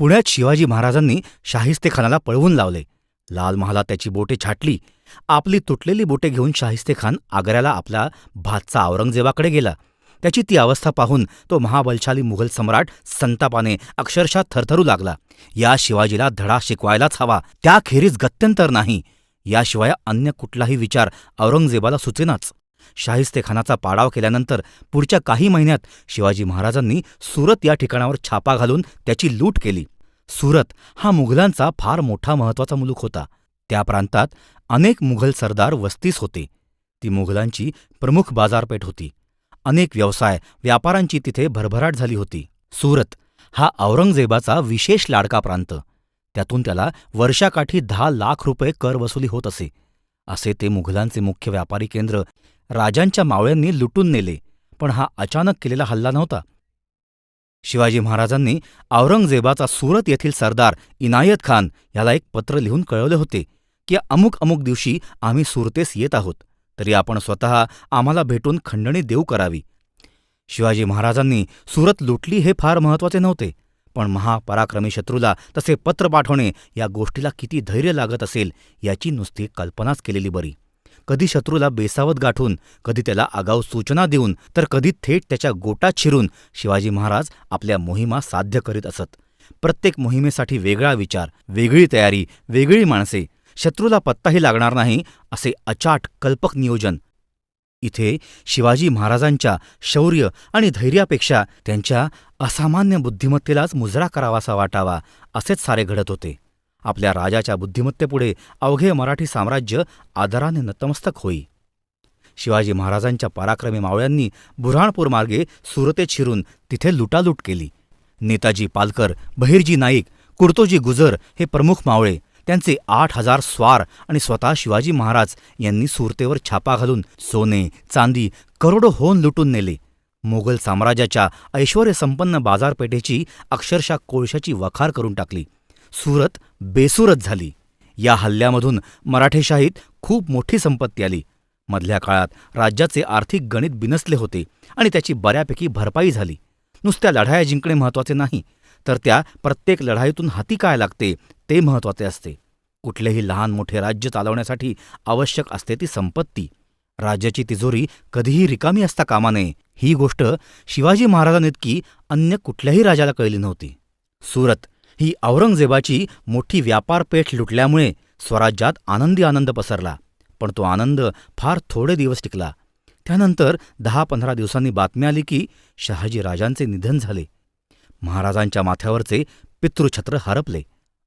पुण्यात शिवाजी महाराजांनी शाहिस्तेखानाला पळवून लावले. लाल महालात त्याची बोटे छाटली. आपली तुटलेली बोटे घेऊन शाहिस्तेखान आग्र्याला आपला भातचा औरंगजेबाकडे गेला. त्याची ती अवस्था पाहून तो महाबलशाली मुघल सम्राट संतापाने अक्षरशः थरथरू लागला. या शिवाजीला धडा शिकवायलाच हवा. त्याखेरीज गत्यंतर नाही. याशिवाय अन्य कुठलाही विचार औरंगजेबाला सुचेनाच. शाहिस्तेखानाचा पाडाव केल्यानंतर पुढच्या काही महिन्यात शिवाजी महाराजांनी सुरत या ठिकाणावर छापा घालून त्याची लूट केली. सुरत हा मुघलांचा फार मोठा महत्त्वाचा मुलूक होता. त्या प्रांतात अनेक मुघल सरदार वस्तीस होते. ती मुघलांची प्रमुख बाजारपेठ होती. अनेक व्यवसाय व्यापारांची तिथे भरभराट झाली होती. सुरत हा औरंगजेबाचा विशेष लाडका प्रांत. त्यातून त्याला वर्षाकाठी दहा लाख रुपये कर वसुली होत असे. असे ते मुघलांचे मुख्य व्यापारी केंद्र राजांच्या मावळ्यांनी लुटून नेले पण हा अचानक केलेला हल्ला नव्हता. शिवाजी महाराजांनी औरंगजेबाचा सुरत येथील सरदार इनायत खान याला एक पत्र लिहून कळवले होते की अमुक अमुक दिवशी आम्ही सुरतेस येत आहोत तरी आपण स्वतः आम्हाला भेटून खंडणी देऊ करावी. शिवाजी महाराजांनी सुरत लुटली हे फार महत्त्वाचे नव्हते पण महापराक्रमी शत्रूला तसे पत्र पाठवणे या गोष्टीला किती धैर्य लागत असेल याची नुसती कल्पनाच केलेली बरी. कधी शत्रूला बेसावत गाठून कधी त्याला आगाऊ सूचना देऊन तर कधी थेट त्याच्या गोटात शिरून शिवाजी महाराज आपल्या मोहिमा साध्य करीत असत. प्रत्येक मोहिमेसाठी वेगळा विचार वेगळी तयारी वेगळी माणसे. शत्रूला पत्ताही लागणार नाही असे अचाट कल्पक नियोजन. इथे शिवाजी महाराजांच्या शौर्य आणि धैर्यापेक्षा त्यांच्या असामान्य बुद्धिमत्तेलाच मुजरा करावासा वाटावा असेच सारे घडत होते. आपल्या राजाच्या बुद्धिमत्तेपुढे अवघे मराठी साम्राज्य आदराने नतमस्तक होई. शिवाजी महाराजांच्या पराक्रमी मावळ्यांनी बुऱ्हाणपूर मार्गे सुरतेत शिरून तिथे लुटालूट केली. नेताजी पालकर बहिरजी नाईक कुर्तोजी गुजर हे प्रमुख मावळे त्यांचे आठ हजार स्वार आणि स्वतः शिवाजी महाराज यांनी सुरतेवर छापा घालून सोने चांदी करोडो होऊन लुटून नेले. मोगल साम्राज्याच्या ऐश्वर्यसंपन्न बाजारपेठेची अक्षरशः कोळशाची वखार करून टाकली. सुरत बेसुरत झाली. या हल्ल्यामधून मराठेशाहीत खूप मोठी संपत्ती आली. मधल्या काळात राज्याचे आर्थिक गणित बिनसले होते आणि त्याची बऱ्यापैकी भरपाई झाली. नुसत्या लढाया जिंकणे महत्त्वाचे नाही तर त्या प्रत्येक लढाईतून हाती काय लागते ते महत्त्वाचे असते. कुठलेही लहान मोठे राज्य चालवण्यासाठी आवश्यक असते ती संपत्ती. राज्याची तिजोरी कधीही रिकामी असता कामा नये ही गोष्ट शिवाजी महाराजांइतकी अन्य कुठल्याही राजाला कळली नव्हती. सुरत ही औरंगजेबाची मोठी व्यापारपेठ लुटल्यामुळे स्वराज्यात आनंदी आनंद पसरला. पण तो आनंद फार थोडे दिवस टिकला. त्यानंतर दहा पंधरा दिवसांनी बातमी आली की शहाजी राजांचे निधन झाले. महाराजांच्या माथ्यावरचे पितृछत्र हरपले.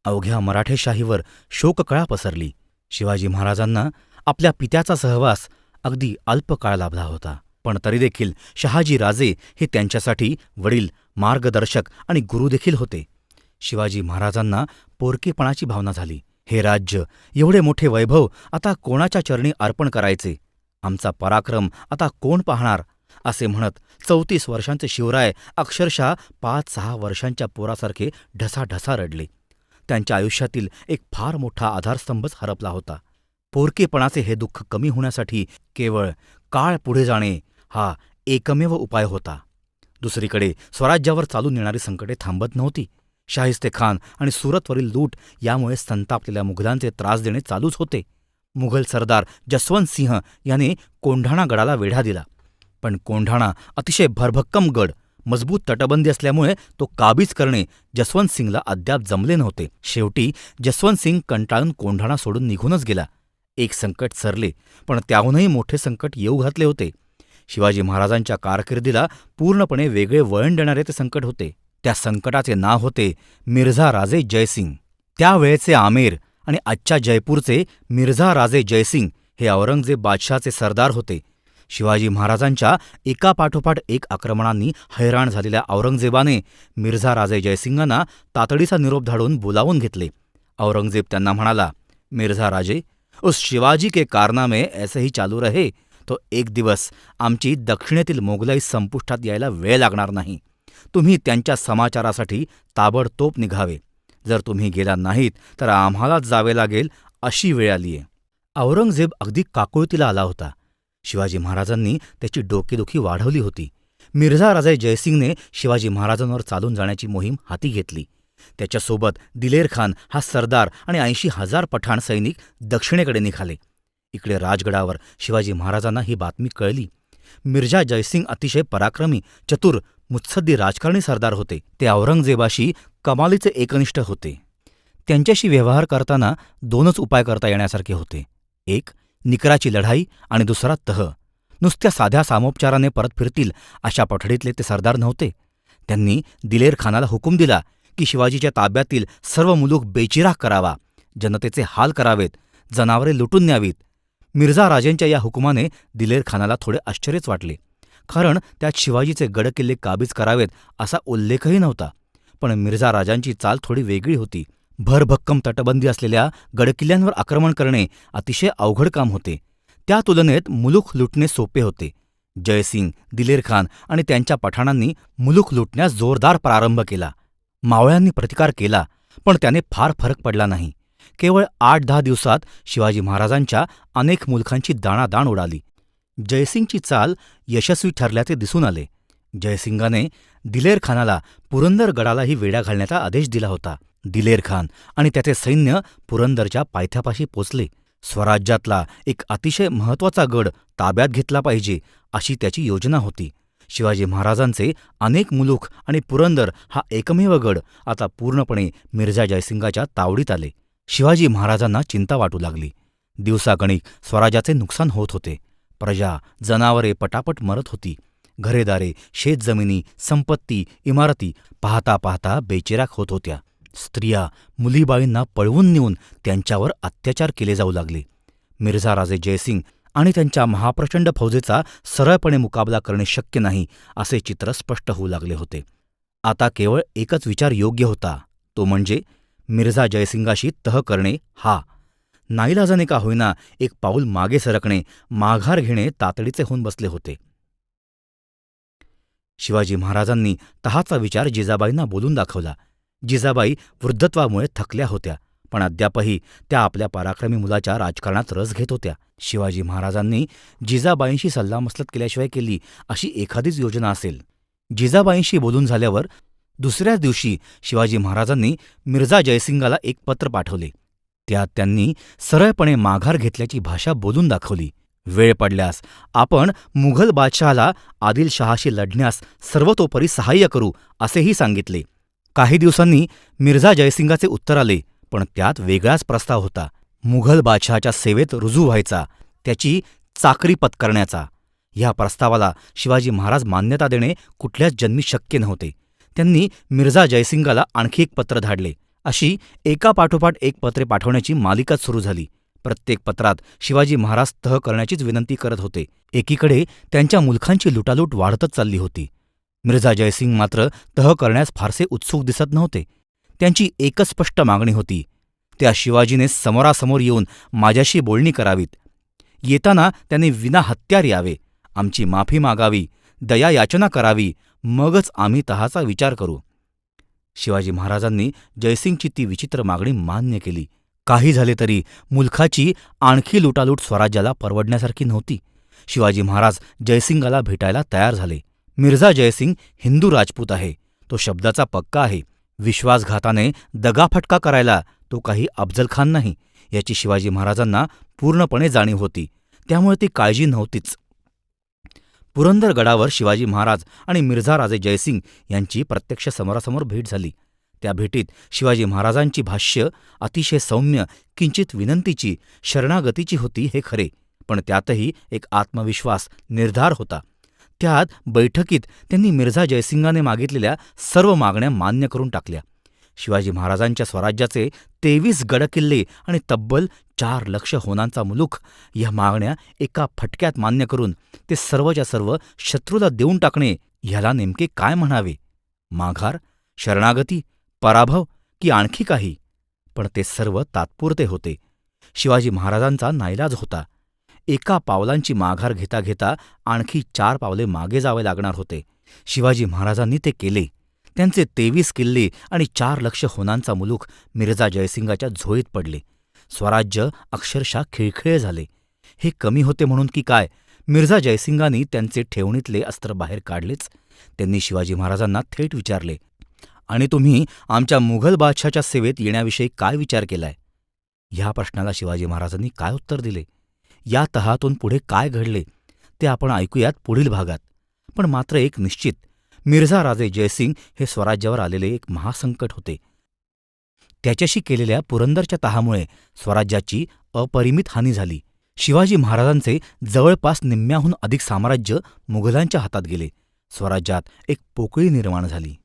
अवघ्या मराठेशाहीवर शोककळा पसरली. शिवाजी महाराजांना आपल्या पित्याचा सहवास अगदी अल्पकाळ लाभला होता. पण तरीदेखील शहाजी राजे हे त्यांच्यासाठी वडील मार्गदर्शक आणि गुरुदेखील होते. शिवाजी महाराजांना पोरकेपणाची भावना झाली. हे राज्य एवढे मोठे वैभव आता कोणाच्या चरणी अर्पण करायचे? आमचा पराक्रम आता कोण पाहणार? असे म्हणत चौतीस वर्षांचे शिवराय अक्षरशः पाच सहा वर्षांच्या पोरासारखे ढसाढसा रडले. त्यांच्या आयुष्यातील एक फार मोठा आधारस्तंभच हरपला होता. पोरकेपणाचे हे दुःख कमी होण्यासाठी केवळ काळ पुढे जाणे हा एकमेव उपाय होता. दुसरीकडे स्वराज्यावर चालून येणारी संकटे थांबत नव्हती. शाहिस्ते खान आणि सुरतवरील लूट यामुळे संतापलेल्या मुघलांचे त्रास देणे चालूच होते. मुघल सरदार जसवंत सिंह याने कोंढाणा गडाला वेढा दिला. पण कोंढाणा अतिशय भरभक्कम गड मजबूत तटबंदी असल्यामुळे तो काबीज करणे जसवंत सिंगला अद्याप जमले नव्हते. शेवटी जसवंत सिंग कंटाळून कोंढाणा सोडून निघूनच गेला. एक संकट सरले पण त्याहूनही मोठे संकट येऊ घातले होते. शिवाजी महाराजांच्या कारकिर्दीला पूर्णपणे वेगळे वळण देणारे ते संकट होते. त्या संकटाचे नाव होते मिर्झा राजे जयसिंग. त्यावेळेचे आमेर आणि आजच्या जयपूरचे मिर्झा राजे जयसिंग हे औरंगजेब बादशाहचे सरदार होते. शिवाजी महाराजांच्या एकापाठोपाठ एक आक्रमणांनी हैराण झालेल्या औरंगजेबाने मिर्झा राजे जयसिंगांना तातडीचा निरोप धाडून बोलावून घेतले. औरंगजेब त्यांना म्हणाला मिर्झा राजे उस शिवाजी के कारनामे ऐसे ही चालू रहे तो एक दिवस आमची दक्षिणेतील मोगलाई संपुष्टात यायला वेळ लागणार नाही. तुम्ही त्यांच्या समाचारासाठी ताबडतोब निघावे. जर तुम्ही गेला नाहीत तर आम्हालाच जावे लागेल अशी वेळ आलीय औरंगजेब अगदी काकुळतीला आला होता. शिवाजी महाराजांनी त्याची डोकेदुखी वाढवली होती. मिर्झा राजे जयसिंगने शिवाजी महाराजांवर चालून जाण्याची मोहीम हाती घेतली. त्याच्यासोबत दिलेर खान हा सरदार आणि ऐंशी हजार पठाण सैनिक दक्षिणेकडे निघाले. इकडे राजगडावर शिवाजी महाराजांना ही बातमी कळली. मिर्झा जयसिंग अतिशय पराक्रमी चतुर मुत्सद्दी राजकारणी सरदार होते. ते औरंगजेबाशी कमालीचे एकनिष्ठ होते. त्यांच्याशी व्यवहार करताना दोनच उपाय करता येण्यासारखे होते. एक निकराची लढाई आणि दुसरा तह. नुसत्या साध्या सामोपचाराने परत फिरतील अशा पठडीतले ते सरदार नव्हते. त्यांनी दिलेर खानाला हुकूम दिला की शिवाजीच्या ताब्यातील सर्व मुलूक बेचिराख करावा. जनतेचे हाल करावेत. जनावरे लुटून न्यावीत. मिर्झा राजेंच्या या हुकुमाने दिलेर खानाला थोडे आश्चर्यच वाटले. कारण त्यात शिवाजीचे गडकिल्ले काबीज करावेत असा उल्लेखही नव्हता. पण मिर्झा राजांची चाल थोडी वेगळी होती. भरभक्कम तटबंदी असलेल्या गडकिल्ल्यांवर आक्रमण करणे अतिशय अवघड काम होते. त्या तुलनेत मुलुख लुटणे सोपे होते. जयसिंग दिलेर खान आणि त्यांच्या पठाणांनी मुलुख लुटण्यास जोरदार प्रारंभ केला. मावळ्यांनी प्रतिकार केला पण त्याने फार फरक पडला नाही. केवळ आठ दहा दिवसात शिवाजी महाराजांच्या अनेक मुलखांची दाणादाण उडाली. जयसिंगची चाल यशस्वी ठरल्याचे दिसून आले. जयसिंगाने दिलेर खानाला पुरंदर गडालाही वेढा घालण्याचा आदेश दिला होता. दिलेर खान आणि त्याचे सैन्य पुरंदरच्या पायथ्यापाशी पोचले. स्वराज्यातला एक अतिशय महत्त्वाचा गड ताब्यात घेतला पाहिजे अशी त्याची योजना होती. शिवाजी महाराजांचे अनेक मुलुख आणि पुरंदर हा एकमेव गड आता पूर्णपणे मिर्झा जयसिंगाच्या तावडीत आले. शिवाजी महाराजांना चिंता वाटू लागली. दिवसागणिक स्वराज्याचे नुकसान होत होते. प्रजा जनावरे पटापट मरत होती. घरेदारे शेतजमिनी संपत्ती इमारती पाहता पाहता बेचिराख होत होत्या. स्त्रिया मुलीबाळींना पळवून नेऊन त्यांच्यावर अत्याचार केले जाऊ लागले. मिर्झा राजे जयसिंग आणि त्यांच्या महाप्रचंड फौजेचा सरळपणे मुकाबला करणे शक्य नाही असे चित्र स्पष्ट होऊ लागले होते. आता केवळ एकच विचार योग्य होता तो म्हणजे मिर्झा जयसिंगाशी तह करणे हा. नाईलाजाने का होईना एक पाऊल मागे सरकणे माघार घेणे तातडीचे होऊन बसले होते. शिवाजी महाराजांनी तहाचा विचार जिजाबाईंना बोलून दाखवला. जिजाबाई वृद्धत्वामुळे थकल्या होत्या पण अद्यापही त्या आपल्या पराक्रमी मुलाच्या राजकारणात रस घेत होत्या. शिवाजी महाराजांनी जिजाबाईंशी सल्लामसलत केल्याशिवाय केली अशी एखादीच योजना असेल. जिजाबाईंशी बोलून झाल्यावर दुसऱ्याच दिवशी शिवाजी महाराजांनी मिर्झा जयसिंगाला एक पत्र पाठवले. त्यात त्यांनी सरळपणे माघार घेतल्याची भाषा बोलून दाखवली. वेळ पडल्यास आपण मुघल बादशहाला आदिलशहाशी लढण्यास सर्वतोपरी सहाय्य करू असेही सांगितले. काही दिवसांनी मिर्झा जयसिंगाचे उत्तर आले पण त्यात वेगळाच प्रस्ताव होता. मुघल बादशहाच्या सेवेत रुजू व्हायचा त्याची चाकरी पत्करण्याचा. ह्या प्रस्तावाला शिवाजी महाराज मान्यता देणे कुठल्याच जन्मी शक्य नव्हते. त्यांनी मिर्झा जयसिंगाला आणखी एक पत्र धाडले. अशी एकापाठोपाठ एक पत्रे पाठवण्याची मालिकाच सुरू झाली. प्रत्येक पत्रात शिवाजी महाराज तह करण्याचीच विनंती करत होते. एकीकडे त्यांच्या मुलखांची लुटालूट वाढतच चालली होती. मिर्झा जयसिंग मात्र तह करण्यास फारसे उत्सुक दिसत नव्हते. त्यांची एकच स्पष्ट मागणी होती. त्या शिवाजीने समोरासमोर येऊन माझ्याशी बोलणी करावीत. येताना त्याने विना हत्यार यावे. आमची माफी मागावी. दया याचना करावी. मगच आम्ही तहाचा विचार करू. शिवाजी महाराजांनी जयसिंगची ती विचित्र मागणी मान्य केली. काही झाले तरी मुलखाची आणखी लुटालूट स्वराज्याला परवडण्यासारखी नव्हती. शिवाजी महाराज जयसिंगाला भेटायला तयार झाले. मिर्झा जयसिंग हिंदू राजपूत आहे. तो शब्दाचा पक्का आहे. विश्वासघाताने दगाफटका करायला तो काही अफजलखान नाही याची शिवाजी महाराजांना पूर्णपणे जाणीव होती. त्यामुळे ती काळजी नव्हतीच. पुरंदर गडावर शिवाजी महाराज आणि मिर्झा राजे जयसिंग यांची प्रत्यक्ष समोरासमोर भेट झाली. त्या भेटीत शिवाजी महाराजांची भाष्य अतिशय सौम्य किंचित विनंतीची शरणागतीची होती हे खरे पण त्यातही एक आत्मविश्वास निर्धार होता. त्यात बैठकीत त्यांनी मिर्झा जयसिंगाने मागितलेल्या सर्व मागण्या मान्य करून टाकल्या. शिवाजी महाराजांच्या स्वराज्याचे तेवीस गडकिल्ले आणि तब्बल चार लक्ष होनांचा मुलुख या मागण्या एका फटक्यात मान्य करून ते सर्वच्या सर्व शत्रूला देऊन टाकणे ह्याला नेमके काय म्हणावे? माघार शरणागती पराभव की आणखी काही? पण ते सर्व तात्पुरते होते. शिवाजी महाराजांचा नाईलाज होता. एका पावलांची माघार घेता घेता आणखी चार पावले मागे जावे लागणार होते. शिवाजी महाराजांनी ते केले. त्यांचे तेवीस किल्ले आणि चार लक्ष होनांचा मुलूक मिर्झा जयसिंगाच्या झोळीत पडले. स्वराज्य अक्षरशः खिळखिळे झाले. हे कमी होते म्हणून की काय? मिर्झा जयसिंगांनी त्यांचे ठेवणीतले अस्त्र बाहेर काढलेच. त्यांनी शिवाजी महाराजांना थेट विचारले आणि तुम्ही आमच्या मुघल बादशाच्या सेवेत येण्याविषयी काय विचार केलाय? ह्या प्रश्नाला शिवाजी महाराजांनी काय उत्तर दिले? या तहातून पुढे काय घडले? ते आपण ऐकूयात पुढील भागात. पण मात्र एक निश्चित मिर्झा राजे जयसिंग हे स्वराज्यावर आलेले एक महासंकट होते. त्याच्याशी केलेल्या पुरंदरच्या तहामुळे स्वराज्याची अपरिमित हानी झाली. शिवाजी महाराजांचे जवळपास निम्म्याहून अधिक साम्राज्य मुघलांच्या हातात गेले. स्वराज्यात एक पोकळी निर्माण झाली.